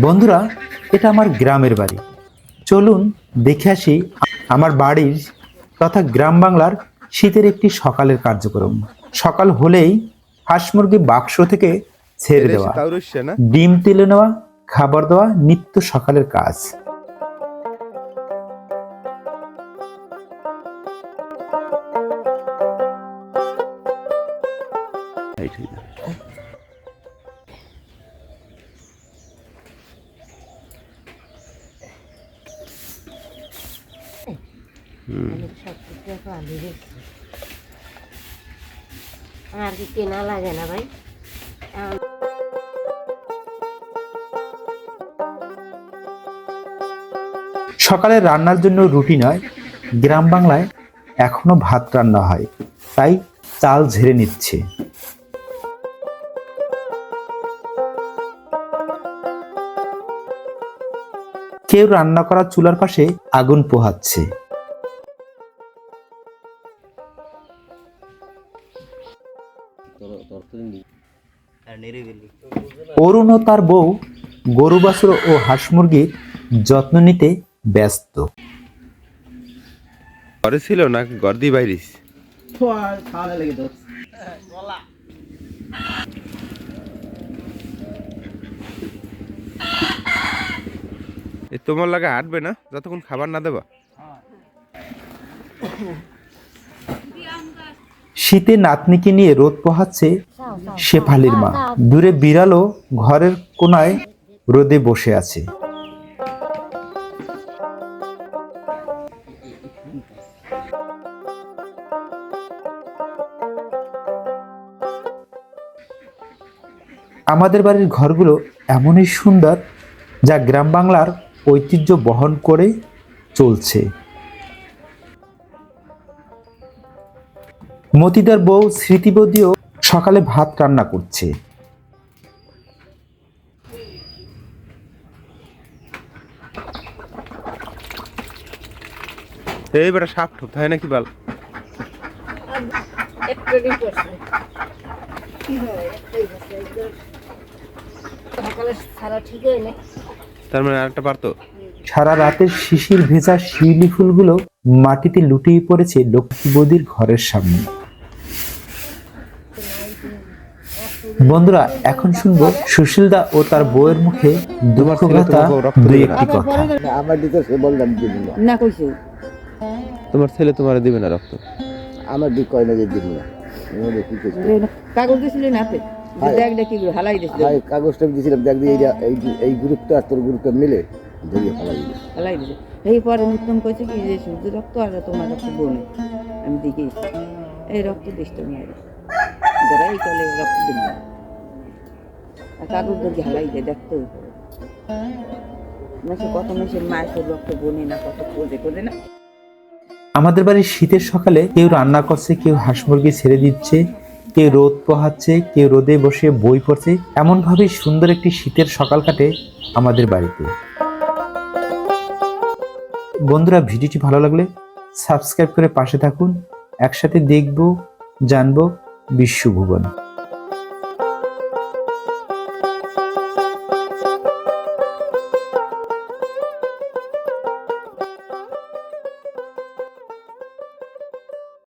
বন্ধুরা এটা আমার গ্রামের বাড়ি। চলুন দেখে আসি আমার বাড়ির তথা গ্রাম বাংলার শীতের একটি সকালের কার্যক্রম। সকাল হলেই হাঁস মুরগি বাক্স থেকে ছেড়ে দেওয়া ডিম তেলে নেওয়া খাবার দেওয়া নিত্য সকালের কাজ। আর কি কেনা লাগে না ভাই। সকালে রান্নার জন্য রুটি নয়, গ্রাম বাংলায় এখনও ভাত রান্না হয়, তাই চাল ঝেড়ে নিচ্ছে। কেউ রান্না করা চুলার পাশে আগুন পোহাচ্ছে। অরুণ ও তার বউ গরু বাছুর ও হাঁস মুরগির যত্ন নিতে ব্যস্ত। ঘরে ছিল না ঘর দিয়ে বাইরিস এ তোমার লাগে হাঁটবে না? যতক্ষণ খাবার না দেবা। শীতে নাতনিকে নিয়ে রোদ পোহাচ্ছে শেফালির মা। দূরে বিড়ালও ঘরের কোনায় রোদে বসে আছে। আমাদের বাড়ির ঘরগুলো এমনই সুন্দর যা গ্রাম বাংলার ঐতিহ্য বহন করে চলছে। মতিদার বউ স্মৃতিবদীও সকালে ভাত রান্না করছে। এই বেটা সাপ ঠোপ তাই নাকি বাল? তার মানে আরেকটা পারতো? সারা রাতের শিশির ভেজা শিউলি ফুলগুলো মাটিতে লুটিয়ে পড়েছে লক্ষ্মীবদির ঘরের সামনে। বন্ধুরা এখন শুনব সুশীলদা ও তার বউয়ের মুখে দুঃখ কথা দুই একটি কথা। আমার দিকে সে বললাম দিব না। কইছে। তোমার ছেলে তোমার দিবে না রক্ত। আমার দিক কয় না যে দিব না? কাগজ দিছিলি না হাতে। দেখ দেখি হালাই দিছিল ভাই কাগজটা আমি দিয়েছিলাম দেখ দিয়ে এই এই গ্রুপটা আর তোর মিলে হালাই দিছে। এই পরে উত্তম কইছে কি যে রক্ত আর তোমার রক্ত বনে আমি দিকে এই রক্ত দিস তুমি আর যারা এই কালে রক্ত দিব না। দে দেখতে মেসে কত মেসের মায়ের রক্ত বনে না, কত না। আমাদের বাড়ির শীতের সকালে কেউ রান্না করছে, কেউ হাঁস মুরগি ছেড়ে দিচ্ছে, কেউ রোদ পোহাচ্ছে, কেউ রোদে বসে বই পড়ছে। এমন ভাবে সুন্দর একটি শীতের সকাল কাটে আমাদের বাড়িতে। বন্ধুরা, ভিডিওটি ভালো লাগলে সাবস্ক্রাইব করে পাশে থাকুন। একসাথে দেখব, জানব বিশ্বভুবন